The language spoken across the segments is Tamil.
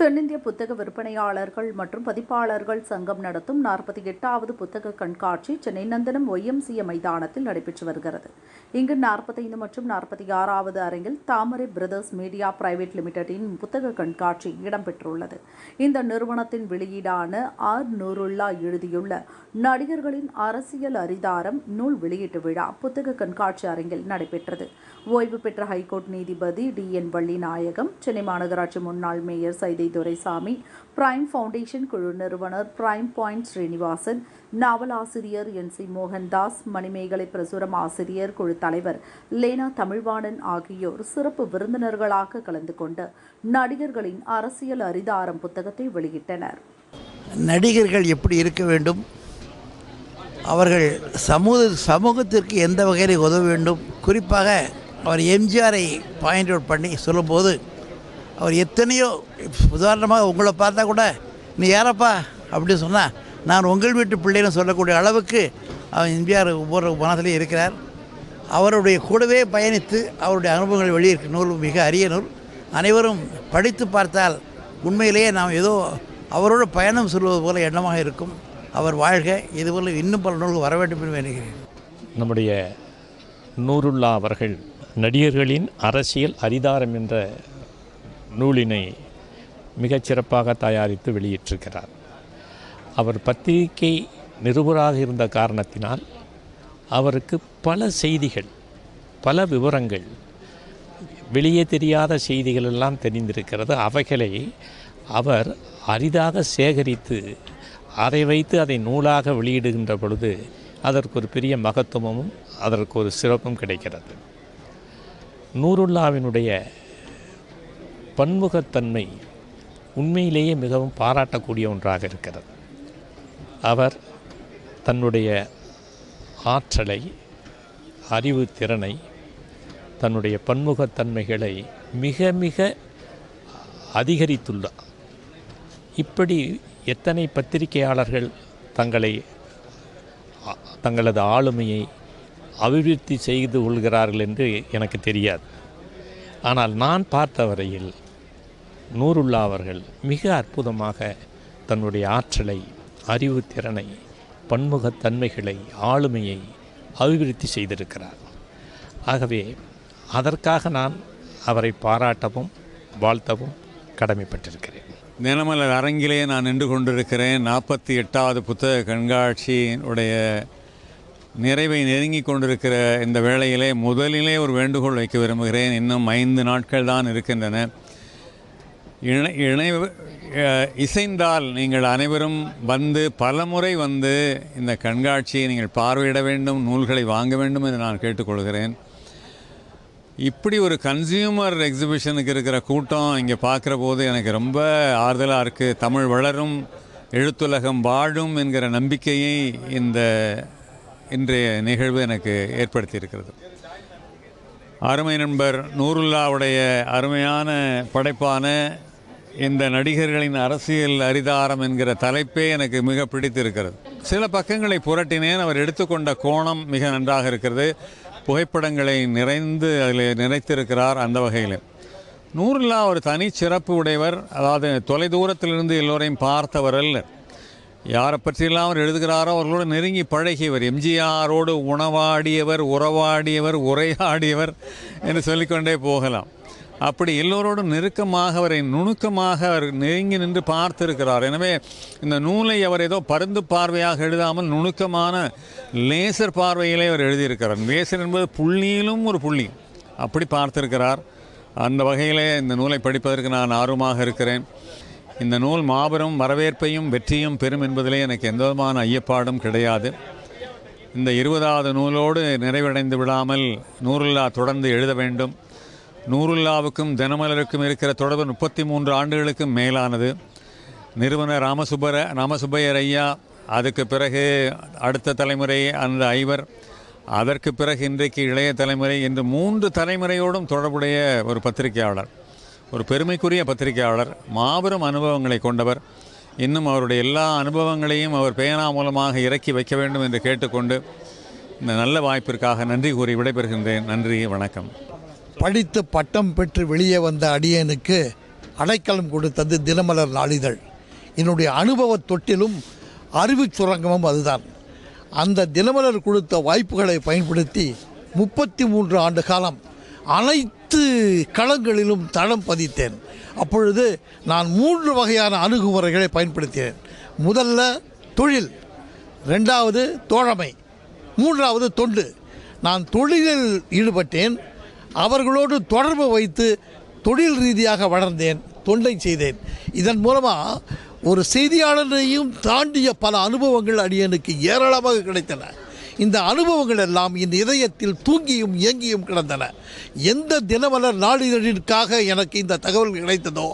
தென்னிந்திய புத்தக விற்பனையாளர்கள் மற்றும் பதிப்பாளர்கள் சங்கம் நடத்தும் நாற்பத்தி எட்டாவது புத்தக கண்காட்சி சென்னை நந்தனம் ஒய்எம்சிஏ மைதானத்தில் நடைபெற்று வருகிறது. இங்கு நாற்பத்தைந்து மற்றும் நாற்பத்தி ஆறாவது அரங்கில் தாமரை பிரதர்ஸ் மீடியா பிரைவேட் லிமிடெடின் புத்தக கண்காட்சி இடம்பெற்றுள்ளது. இந்த நிறுவனத்தின் வெளியீடான ஆர் நூருல்லா எழுதியுள்ள நடிகர்களின் அரசியல் அரிதாரம் நூல் வெளியீட்டு விழா புத்தக கண்காட்சி அரங்கில் நடைபெற்றது. ஓய்வு பெற்ற ஹைகோர்ட் நீதிபதி டி என் வள்ளிநாயகம் சென்னை மாநகராட்சி முன்னாள் mayor Saidai Duraisamy Prime Foundation குழு நிறுவனர் பிரைம் பாயிண்ட் ஸ்ரீனிவாசன் நாவலாசிரியர் என் சி மோகன்தாஸ் மணிமேகலை பிரசுரம் ஆசிரியர் குழு தலைவர் லேனா தமிழ்வாணன் ஆகியோர் சிறப்பு விருந்தினர்களாக கலந்து கொண்டு நடிகர்களின் அரசியல் அரிதாரம் புத்தகத்தை வெளியிட்டனர். நடிகர்கள் எப்படி இருக்க வேண்டும்? அவர்கள் சமூக சமூகத்திற்கு எந்த வகையில் உதவ வேண்டும்? குறிப்பாக அவர் எம்ஜிஆரை பாயிண்ட் அவுட் பண்ணி சொல்லும்போது அவர் எத்தனையோ உதாரணமாக உங்களை பார்த்தா கூட நீ யாரப்பா? அப்படின்னு சொன்னால் நான் உங்கள் வீட்டு பிள்ளைன்னு சொல்லக்கூடிய அளவுக்கு அவர் எம்ஜிஆர் ஒவ்வொரு மனதிலையும் இருக்கிறார். அவருடைய கூடவே பயணித்து அவருடைய அனுபவங்கள் வெளியிருக்கு. நூல் மிக அரிய நூல். அனைவரும் படித்து பார்த்தால் உண்மையிலேயே நாம் ஏதோ அவரோட பயணம் சொல்வது போல எண்ணமாக இருக்கும். அவர் வாழ்க. இதுபோல் இன்னும் பல நூல்கள் வர வேண்டும் என்று வேண்டுகிறேன். நம்முடைய நூருல்லா அவர்கள் நடிகர்களின் அரசியல் அரிதாரம் என்ற நூலினை மிகச் சிறப்பாக தயாரித்து வெளியிட்டிருக்கிறார். அவர் பத்திரிகை நிருபராக இருந்த காரணத்தினால் அவருக்கு பல செய்திகள் பல விவரங்கள் வெளியே தெரியாத செய்திகள் எல்லாம் தெரிந்திருக்கிறது. அவைகளை அவர் அரிதாக சேகரித்து அதை வைத்து அதை நூலாக வெளியிடுகின்ற பொழுது அதற்கு ஒரு பெரிய மகத்துவமும் அதற்கு ஒரு சிறப்பும் கிடைக்கிறது. நூருல்லாவினுடைய பன்முகத்தன்மை உண்மையிலேயே மிகவும் பாராட்டக்கூடிய ஒன்றாக இருக்கிறது. அவர் தன்னுடைய ஆற்றலை அறிவு திறனை தன்னுடைய பன்முகத்தன்மைகளை மிக மிக அதிகரித்துள்ளார். இப்படி எத்தனை பத்திரிகையாளர்கள் தங்களை தங்களது ஆளுமையை அபிவிருத்தி செய்து கொள்கிறார்கள் என்று எனக்கு தெரியாது. ஆனால் நான் பார்த்த வரையில் நூருல்லா அவர்கள் மிக அற்புதமாக தன்னுடைய ஆற்றலை அறிவுத்திறனை பன்முகத்தன்மைகளை ஆளுமையை அபிவிருத்தி செய்திருக்கிறார். ஆகவே அதற்காக நான் அவரை பாராட்டவும் வாழ்த்தவும் கடமைப்பட்டிருக்கிறேன். தினமலர் அரங்கிலே நான் நின்று கொண்டிருக்கிறேன். நாற்பத்தி எட்டாவது புத்தக கண்காட்சியினுடைய நிறைவை நெருங்கி கொண்டிருக்கிற இந்த வேளையிலே முதலிலே ஒரு வேண்டுகோள் வைக்க விரும்புகிறேன். இன்னும் ஐந்து நாட்கள் தான் இருக்கின்றன. இணை இணை இசைந்தால் நீங்கள் அனைவரும் வந்து பலமுறை வந்து இந்த கண்காட்சியை நீங்கள் பார்வையிட வேண்டும் நூல்களை வாங்க வேண்டும் என்று நான் கேட்டுக்கொள்கிறேன். இப்படி ஒரு கன்சியூமர் எக்ஸிபிஷனுக்கு இருக்கிற கூட்டம் இங்கே பார்க்குற போது எனக்கு ரொம்ப ஆறுதலாக இருக்குது தமிழ் வளரும் எழுத்துலகம் வாழும் என்கிற நம்பிக்கையை இந்த இன்றைய நிகழ்வு எனக்கு ஏற்படுத்தியிருக்கிறது. அருமை நண்பர் நூருல்லாவுடைய அருமையான படைப்பான இந்த நடிகர்களின் அரசியல் அரிதாரம் என்கிற தலைப்பே எனக்கு மிக பிடித்திருக்கிறது. சில பக்கங்களை புரட்டினேன். அவர் எடுத்துக்கொண்ட கோணம் மிக நன்றாக இருக்கிறது. புகைப்படங்களை நிறைந்து அதில் நிறைத்திருக்கிறார் அந்த வகையில். நூறுல்லா ஒரு தனி சிறப்பு உடையவர். அதாவது தொலைதூரத்திலிருந்து எல்லோரையும் பார்த்தவர் அல்ல யாரை பற்றியெல்லாம் அவர் எழுதுகிறாரோ அவர்களோடு நெருங்கி பழகியவர். எம்ஜிஆரோடு உணவாடியவர் உறவாடியவர் உரையாடியவர் என்று சொல்லிக்கொண்டே போகலாம். அப்படி எல்லோரோடும் நெருக்கமாக அவரை நுணுக்கமாக அவர் நெருங்கி நின்று பார்த்திருக்கிறார். எனவே இந்த நூலை அவர் ஏதோ பருந்து பார்வையாக எழுதாமல் நுணுக்கமான லேசர் பார்வையிலே அவர் எழுதியிருக்கிறார். லேசர் என்பது புள்ளியிலும் ஒரு புள்ளி. அப்படி பார்த்திருக்கிறார். அந்த வகையிலே இந்த நூலை படிப்பதற்கு நான் ஆர்வமாக இருக்கிறேன். இந்த நூல் மாபெரும் வரவேற்பையும் வெற்றியும் பெறும் என்பதிலே எனக்கு எந்த விதமான ஐயப்பாடும் கிடையாது. இந்த இருபதாவது நூலோடு நிறைவடைந்து விடாமல் நூருல்லா தொடர்ந்து எழுத வேண்டும். நூருல்லாவுக்கும் தினமலருக்கும் இருக்கிற தொடர்பு முப்பத்தி மூன்று ஆண்டுகளுக்கும் மேலானது. நிறுவனர் ராமசுபர ராமசுப்பையர் ஐயா அதுக்கு பிறகு அடுத்த தலைமுறை அந்த ஐவர் அதற்கு பிறகு இன்றைக்கு இளைய தலைமுறை என்று மூன்று தலைமுறையோடும் தொடர்புடைய ஒரு பத்திரிகையாளர். ஒரு பெருமைக்குரிய பத்திரிகையாளர் மாபெரும் அனுபவங்களை கொண்டவர். இன்னும் அவருடைய எல்லா அனுபவங்களையும் அவர் பேனா மூலமாக இறக்கி வைக்க வேண்டும் என்று கேட்டுக்கொண்டு இந்த நல்ல வாய்ப்பிற்காக நன்றி கூறி விடைபெறுகின்றேன். நன்றி வணக்கம். படித்து பட்டம் பெற்று வெளியே வந்த அடியனுக்கு அடைக்கலம் கொடுத்தது தினமலர் நாளிதழ். என்னுடைய அனுபவ தொட்டிலும் அறிவு சுரங்கமும் அதுதான். அந்த தினமலர் கொடுத்த வாய்ப்புகளை பயன்படுத்தி முப்பத்தி மூன்று ஆண்டு காலம் அனைத்து களங்களிலும் தளம் பதித்தேன். அப்பொழுது நான் மூன்று வகையான அணுகுமுறைகளை பயன்படுத்தினேன். முதல்ல தொழில் ரெண்டாவது தோழமை மூன்றாவது தொண்டு. நான் தொழிலில் ஈடுபட்டேன். அவர்களோடு தொடர்பு வைத்து தொழில் ரீதியாக வளர்ந்தேன் தொண்டை செய்தேன். இதன் மூலமாக ஒரு செய்தியாளரையும் தாண்டிய பல அனுபவங்கள் அடியனுக்கு ஏராளமாக கிடைத்தன. இந்த அனுபவங்கள் எல்லாம் என் இதயத்தில் தூங்கியும் இயங்கியும் கிடந்தன. எந்த தினமலர் நாளிதழிற்காக எனக்கு இந்த தகவல் கிடைத்ததோ?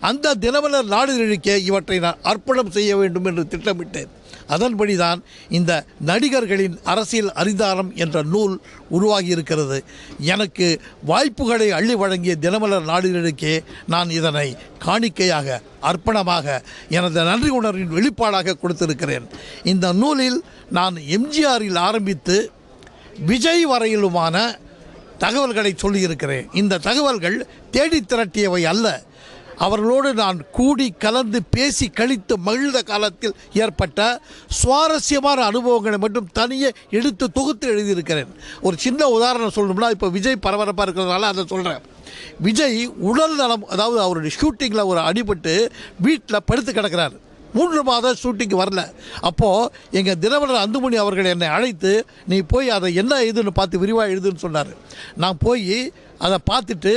அந்த தினமலர் நாளிதழுக்கே இவற்றை நான் அர்ப்பணம் செய்ய வேண்டும் என்று திட்டமிட்டேன். அதன்படிதான் இந்த நடிகர்களின் அரசியல் அறிந்தாரம் என்ற நூல் உருவாகி இருக்கிறது எனக்கு வாய்ப்புகளை அள்ளி வழங்கிய தினமலர் நாடுகளுக்கே நான் இதனை காணிக்கையாக அர்ப்பணமாக எனது நன்றி உணர்வின் வெளிப்பாடாக கொடுத்திருக்கிறேன். இந்த நூலில் நான் எம்ஜிஆரில் ஆரம்பித்து விஜய் வரையிலுமான தகவல்களை சொல்லியிருக்கிறேன். இந்த தகவல்கள் தேடி திரட்டியவை அல்ல. அவர்களோடு நான் கூடி கலந்து பேசி கழித்து மகிழ்ந்த காலத்தில் ஏற்பட்ட சுவாரஸ்யமான அனுபவங்களை மட்டும் தனியே எடுத்து தொகுத்து எழுதியிருக்கிறேன். ஒரு சின்ன உதாரணம் சொல்லணும்னா இப்போ விஜய் பரபரப்பாக இருக்கிறதுனால அதை சொல்கிறேன் விஜய் உடல் நலம் அதாவது அவருடைய ஷூட்டிங்கில் ஒரு அடிபட்டு வீட்டில் படுத்து கிடக்கிறார். மூன்று மாதம் ஷூட்டிங் வரல. அப்போது எங்கள் தினவரர் அந்துமணி அவர்கள் என்னை அழைத்து நீ போய் அதை என்ன இதுன்னு பார்த்து விரிவாக எழுதுன்னு சொன்னார். நான் போய் அதை பார்த்துட்டு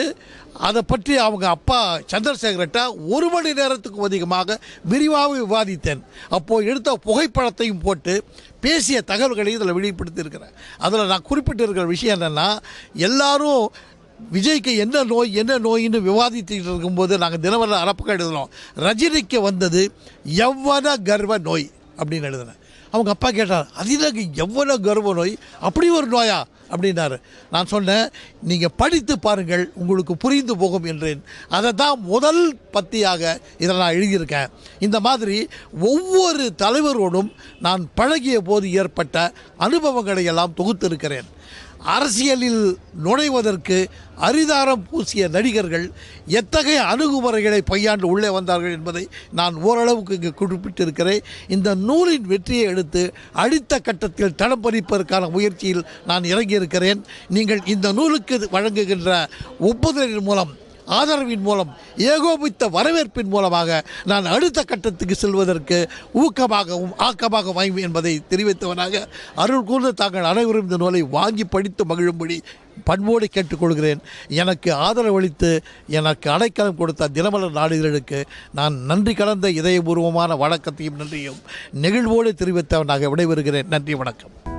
அதை பற்றி அவங்க அப்பா சந்திரசேகர்கிட்ட ஒரு மணி நேரத்துக்கும் அதிகமாக விரிவாக விவாதித்தேன். அப்போது எடுத்த புகைப்படத்தையும் போட்டு பேசிய தகவல்களையும் இதில் வெளிப்படுத்தியிருக்கிறேன். அதில் நான் குறிப்பிட்டிருக்கிற விஷயம் என்னென்னா எல்லாரும் விஜய்க்கு என்ன நோய் என்ன நோயின்னு விவாதித்துக்கிட்டு இருக்கும்போது நாங்கள் தினமலர் அரப்பக்கம் எழுதினோம். ரஜினிக்கு வந்தது எவ்வன கர்வ நோய் அப்படின்னு எழுதினேன். அவங்க அப்பா கேட்டார் அதிலக்கு எவ்வளோ கர்வ நோய்? அப்படி ஒரு நோயா? அப்படின்னாரு. நான் சொன்னேன் நீங்கள் படித்து பாருங்கள் உங்களுக்கு புரிந்து போகும் என்றேன். அதை தான் முதல் பத்தியாக இதில் நான் எழுதியிருக்கேன். இந்த மாதிரி ஒவ்வொரு தலைவரோடும் நான் பழகிய போது ஏற்பட்ட அனுபவங்களை எல்லாம் தொகுத்திருக்கிறேன். அரசியலில் நுழைவதற்கு அரிதாரம் பூசிய நடிகர்கள் எத்தகைய அணுகுமுறைகளை பையாண்டு உள்ளே வந்தார்கள் என்பதை நான் ஓரளவுக்கு இங்கு குறிப்பிட்டிருக்கிறேன். இந்த நூலின் வெற்றியை எடுத்து அடுத்த கட்டத்தில் தடம் பதிப்பதற்கான முயற்சியில் நான் இறங்கியிருக்கிறேன். நீங்கள் இந்த நூலுக்கு வழங்குகின்ற ஒப்புதலின் மூலம் ஆதரவின் மூலம் ஏகோபித்த வரவேற்பின் மூலமாக நான் அடுத்த கட்டத்துக்கு செல்வதற்கு ஊக்கமாகவும் ஆக்கமாக வாய்வு என்பதை தெரிவித்தவனாக அருள் கூர்ந்து தாங்கள் அனைவரும் இந்த நூலை வாங்கி படித்து மகிழும்படி பண்போடு கேட்டுக்கொள்கிறேன். எனக்கு ஆதரவளித்து எனக்கு அடைக்கலம் கொடுத்த தினமலர் நாடுகளுக்கு நான் நன்றி கலந்த இதயபூர்வமான வணக்கத்தையும் நன்றியும் நெகிழ்வோடு தெரிவித்தவனாக விடைபெறுகிறேன். நன்றி வணக்கம்.